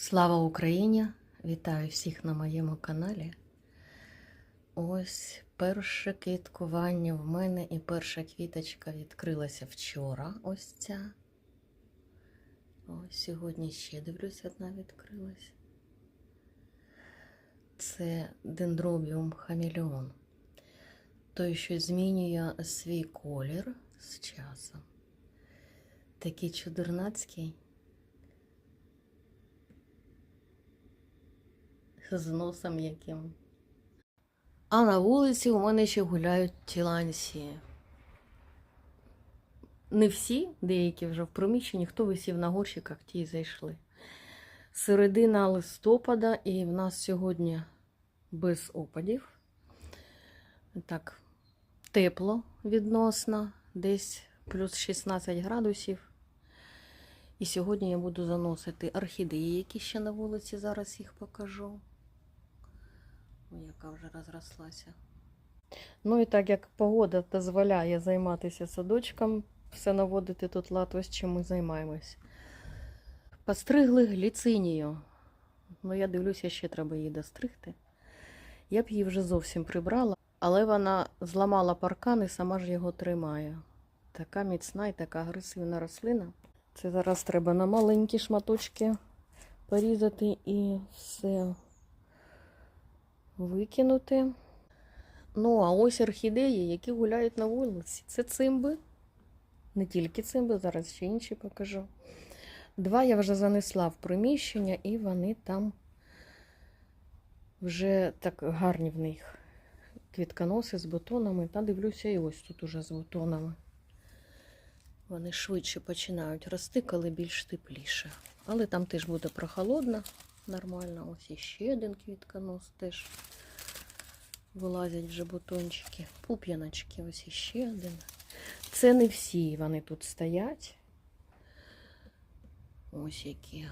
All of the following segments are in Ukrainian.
Слава Україні! Вітаю всіх на моєму каналі. Ось перше квіткування в мене і перша квіточка відкрилася вчора. Ось ця. Ось сьогодні ще дивлюсь, одна відкрилась. Це дендробіум хамелеон. Той, що змінює свій колір з часом. Такий чудернацький. З носом яким. А на вулиці у мене ще гуляють тіланці. Не всі, деякі вже в приміщенні, хто висів на горщиках, ті й зайшли. Середина листопада, і в нас сьогодні без опадів. Так, тепло відносно, десь плюс 16 градусів. І сьогодні я буду заносити орхідеї, які ще на вулиці, зараз їх покажу. Яка вже розрослася. Ну і так як погода дозволяє займатися садочком, все наводити тут лад, ось чим ми займаємось. Постригли гліцинію. Ну, я дивлюся, ще треба її достригти. Я б її вже зовсім прибрала, але вона зламала паркан і сама ж його тримає. Така міцна і така агресивна рослина. Це зараз треба на маленькі шматочки порізати і все викинути. Ну, а ось орхідеї, які гуляють на вулиці. Це цимби. Не тільки цимби, зараз ще інші покажу. Два я вже занесла в приміщення, і вони там вже так гарні в них квітконоси з бутонами. Та дивлюся, і ось тут уже з бутонами. Вони швидше починають рости, коли більш тепліше. Але там теж буде прохолодно, нормально. Ось іще один квітконос теж вилазять вже бутончики. Пуп'яночки, ось іще один. Це не всі вони тут стоять. Ось які.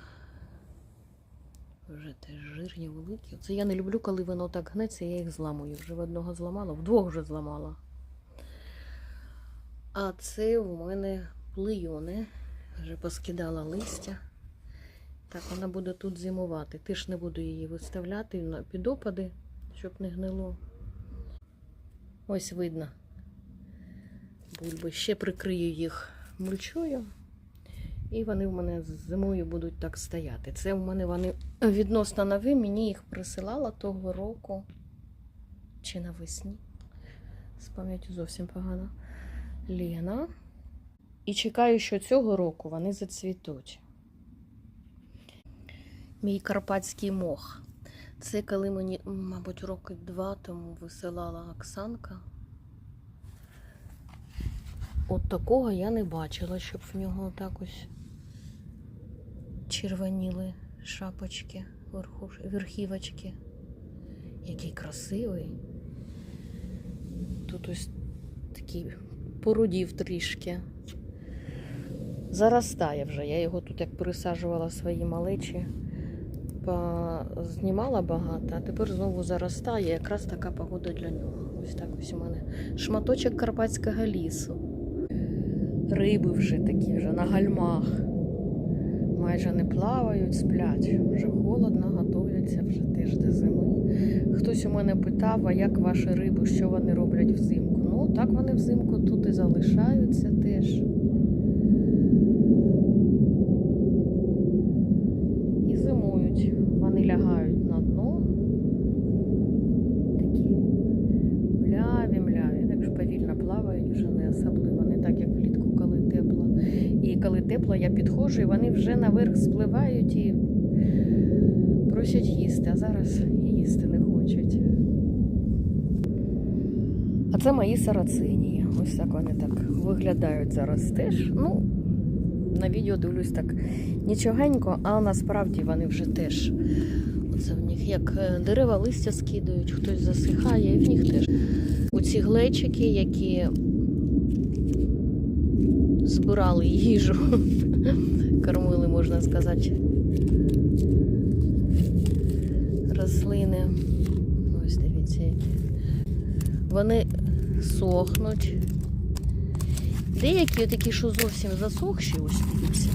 Вже теж жирні, великі. Це я не люблю, коли воно так гнеться, я їх зламую. Вже в одного зламала, вдвох вже зламала. А це у мене плийони. Вже поскидала листя. Так, вона буде тут зимувати. Теж не буду її виставляти на під опади, щоб не гнило. Ось видно. Бульби. Ще прикрию їх мульчою. І вони в мене зимою будуть так стояти. Це в мене вони відносно нові. Мені їх присилала того року. Чи навесні. З пам'яттю зовсім погано. Лена. І чекаю, що цього року вони зацвітуть. Мій карпатський мох. Це коли мені, мабуть, роки два тому висилала Оксанка. От такого я не бачила, щоб в нього так ось червоніли шапочки, верхівочки. Який красивий. Тут ось такий порудів трішки. Заростає вже. Я його тут як пересаджувала свої малечі, знімала багато, а тепер знову заростає. Якраз така погода для нього. Ось так ось у мене шматочок карпатського лісу. Риби вже такі, вже на гальмах. Майже не плавають, сплять. Вже холодно, готуються вже до зими. Хтось у мене питав, а як ваші риби, що вони роблять взимку? Ну, так вони взимку тут і залишаються теж. І зимують. Вони лягають на дно. Такі мляві, мляві. Так ж повільно плавають, вже не особливо. Не так, як влітку, коли тепло. І коли тепло, я підходжу, і вони вже наверх спливають і просять їсти, а зараз їсти не хочуть. А це мої сарацинії. Ось так вони так виглядають зараз теж. Ну, на відео дивлюсь так нічогенько, а насправді вони вже теж. Оце в них як е, дерева листя скидають, хтось засихає, і в них теж. Оці глечики, які збирали їжу, кормили, можна сказати. Рослини. Ось дивіться, які. Вони сохнуть. Деякі такі, що зовсім засохші, ось дивіться.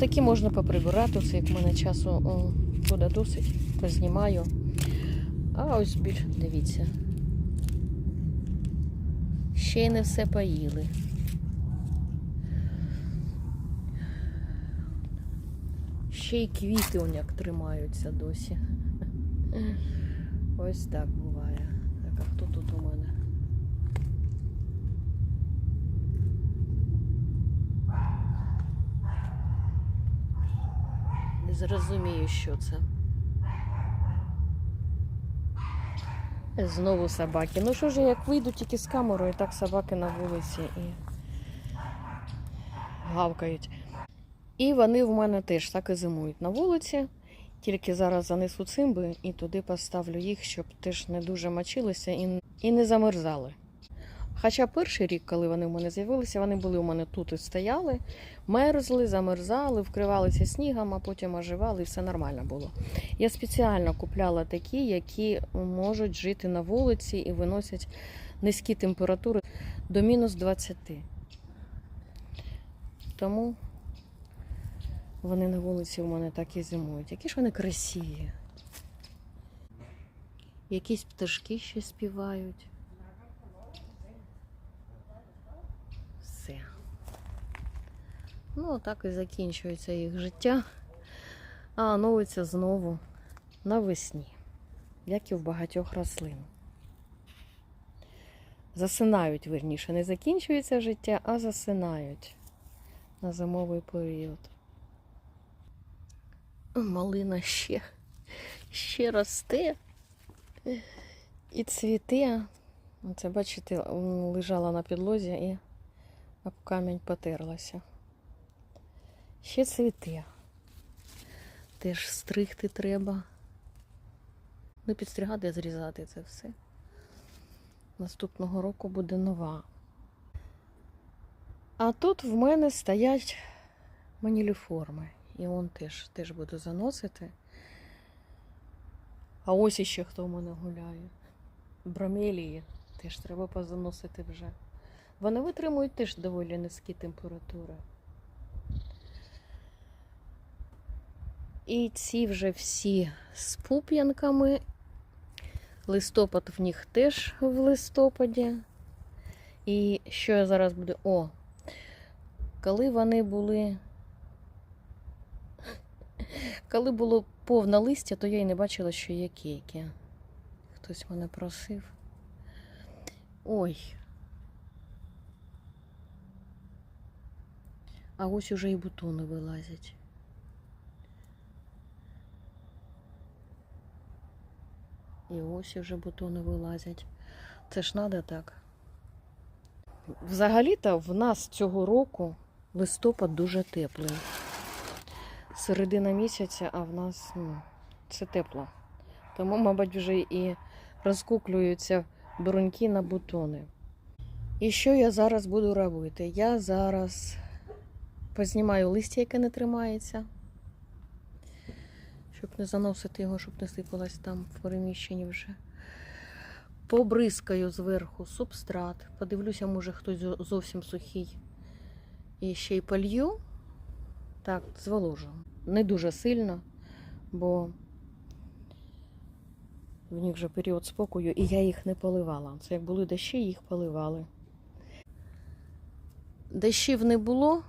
такі можна поприбирати, все як в мене часу буде досить, познімаю. А ось більш, дивіться. Ще й не все поїли. Ще й квіти он як тримаються досі. Ось так буває. Так, а хто тут у мене? Не зрозумію, що це. Знову собаки. Ну що ж, як вийду тільки з камерою, так собаки на вулиці і гавкають. І вони в мене теж так і зимують на вулиці. Тільки зараз занесу цимби і туди поставлю їх, щоб теж не дуже мочилися і не замерзали. Хоча перший рік, коли вони в мене з'явилися, вони були у мене тут і стояли, мерзли, замерзали, вкривалися снігом, а потім оживали і все нормально було. Я спеціально купляла такі, які можуть жити на вулиці і виносять низькі температури до мінус 20. Тому вони на вулиці у мене так і зимують. Які ж вони красиві. Якісь пташки ще співають. Все. Ну, так і закінчується їх життя. А оновиться знову навесні, як і в багатьох рослин. Засинають, верніше, не закінчується життя, а засинають на зимовий період. Малина ще, ще росте і цвіте. Оце, бачите, лежала на підлозі і об камінь потерлася. Ще цвіте. Теж стригти треба. Не підстригати, зрізати це все. Наступного року буде нова. А тут в мене стоять маніліформи. І он теж, теж буду заносити. А ось іще хто в мене гуляє. Бромелії теж треба позаносити вже. Вони витримують теж доволі низькі температури. І ці вже всі з пуп'янками. Листопад в них теж в листопаді. І що я зараз буду. О! Коли вони були. Коли було повне листя, то я й не бачила, що є кейки. Хтось мене просив. Ой. А ось уже і бутони вилазять. І ось уже бутони вилазять. Це ж надо так. Взагалі-то в нас цього року листопад дуже теплий. Середина місяця, а в нас ну, це тепло. Тому, мабуть, вже і розкуклюються бруньки на бутони. І що я зараз буду робити? Я зараз познімаю листя, яке не тримається, щоб не заносити його, щоб не сипалось там в переміщенні вже. Побризкаю зверху субстрат. Подивлюся, може хтось зовсім сухий. І ще й полью. Так, зволожу. Не дуже сильно, бо в них вже період спокою, і я їх не поливала. Це як були дощі, їх поливали. Дощів не було,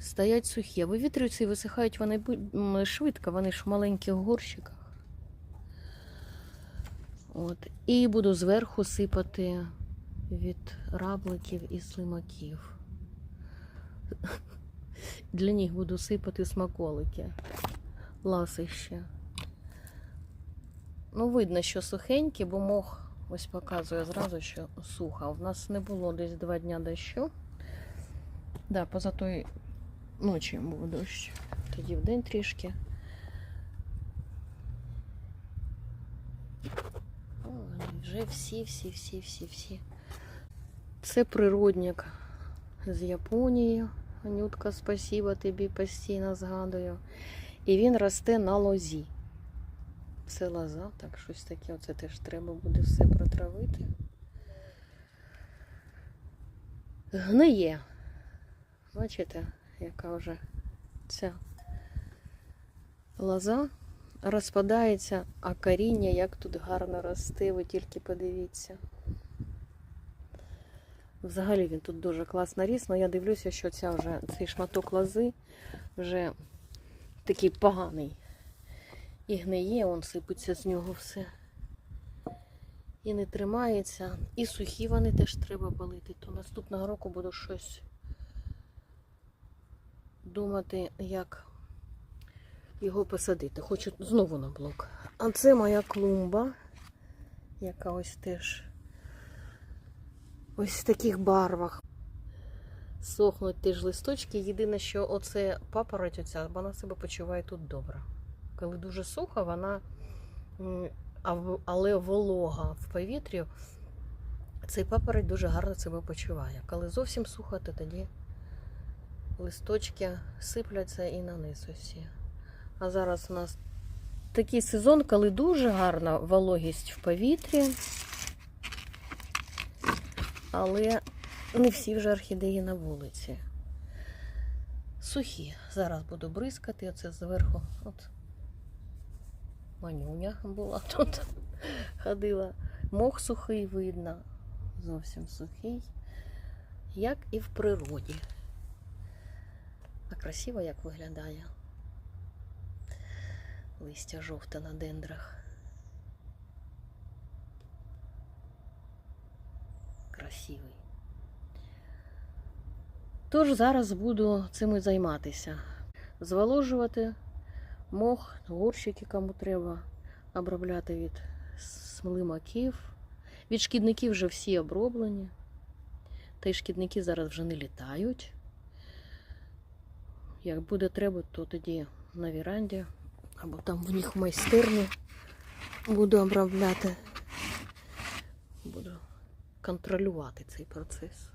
стоять сухі. Вивітрюються і висихають вони швидко, вони ж в маленьких горщиках. От. І буду зверху сипати від рабликів і слимаків. Для них буду сипати смаколики, ласище. Ну, видно, що сухенькі, бо мох ось показує зразу, що сухо. У нас не було десь два дня дощу. Да, поза той ночі був дощ. Тоді вдень трішки. О, вже всі, всі, всі, всі, всі. Це природник з Японії. Анютка, спасибо тобі постійно згадую. І він росте на лозі. Це лоза, так щось таке. Оце теж треба буде все протравити. Гниє. Бачите, яка вже ця лоза розпадається, а коріння як тут гарно росте, ви тільки подивіться. Взагалі він тут дуже класно ріс, але я дивлюся, що ця вже, цей шматок лози вже такий поганий. І гниє, он сипеться з нього все. І не тримається. І сухі вони теж треба полити. То наступного року буду щось думати, як його посадити. Хочу знову на блок. А це моя клумба, яка ось теж ось в таких барвах. Сохнуть теж листочки. Єдине, що оце папороть оця, вона себе почуває тут добре. Коли дуже сухо, вона, але волога в повітрі, цей папороть дуже гарно себе почуває. Коли зовсім сухо, то тоді листочки сипляться і на низ усі. А зараз у нас такий сезон, коли дуже гарна вологість в повітрі. Але не всі вже орхідеї на вулиці. Сухі. Зараз буду бризкати. Оце зверху. От манюня була тут. Ходила. Мох сухий видно. Зовсім сухий. Як і в природі. А красиво як виглядає. Листя жовте на дендрах. Красивий. Тож зараз буду цим і займатися. Зволожувати мох, горщики кому треба, обробляти від смолимаків. Від шкідників вже всі оброблені. Та й шкідники зараз вже не літають. Як буде треба, то тоді на віранді або там в них в майстерні буду обробляти. Буду контролювати цей процес.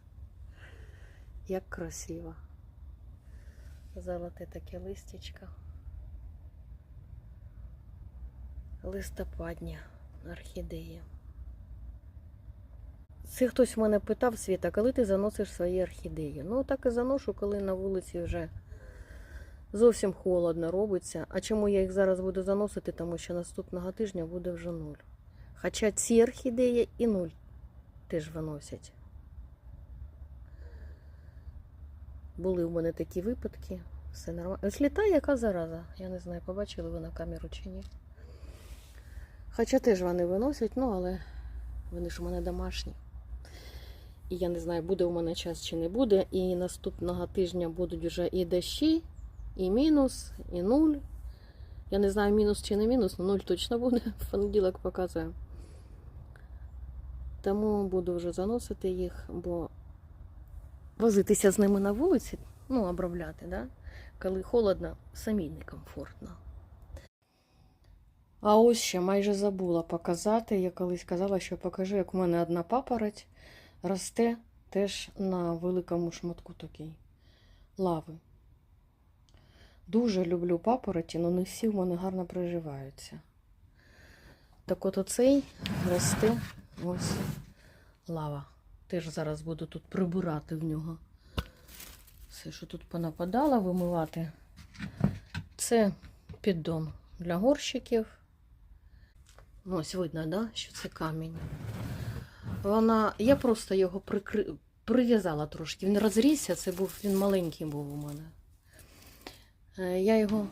Як красиво. Золоте таке листячко. Листопадня орхідеї. Це хтось в мене питав, Світа, коли ти заносиш свої орхідеї? Ну, так і заношу, коли на вулиці вже зовсім холодно робиться. А чому я їх зараз буду заносити? Тому що наступного тижня буде вже нуль. Хоча ці орхідеї і нуль теж виносять. Були в мене такі випадки. Все нормально. Ось літає яка зараза. Я не знаю, побачили ви на камеру чи ні. Хоча теж вони виносять, ну але вони ж у мене домашні. І я не знаю, буде у мене час чи не буде. І наступного тижня будуть вже і дощі, і мінус, і нуль. Я не знаю, мінус чи не мінус, але нуль точно буде. В понеділок показує. Тому буду вже заносити їх, бо возитися з ними на вулиці, ну, обробляти, да? коли холодно, самій некомфортно. А ось ще майже забула показати. Я колись казала, що покажу, як у мене одна папороть росте теж на великому шматку такій лави. Дуже люблю папороті, але не всі в мене гарно приживаються. Так от оцей росте ось лава. Теж зараз буду тут прибирати в нього. Все, що тут понападало, вимивати. Це піддон для горщиків. Ну, Ось видно, да, що це камінь. Вона, я просто його прикри... прив'язала трошки. Він розрісся, це був, він маленький був у мене. Е, Я його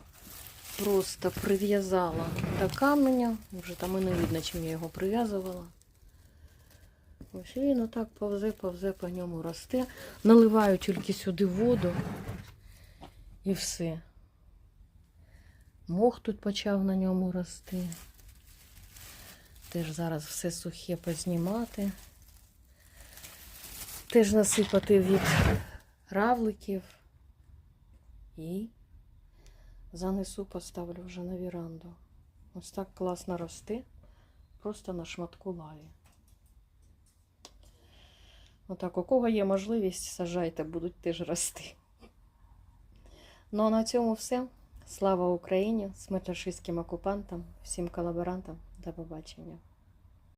просто прив'язала до каменя. Вже там і не видно, чим я його прив'язувала. Ось він отак повзе, повзе по ньому росте. Наливаю тільки сюди воду і все. Мох тут почав на ньому рости. Теж зараз все сухе познімати. Теж насипати від равликів. І занесу, поставлю вже на віранду. Ось так класно росте, просто на шматку лаві. Отак, у кого є можливість, сажайте, будуть теж рости. Ну а на цьому все. Слава Україні, смерть рашистським окупантам, всім колаборантам. До побачення.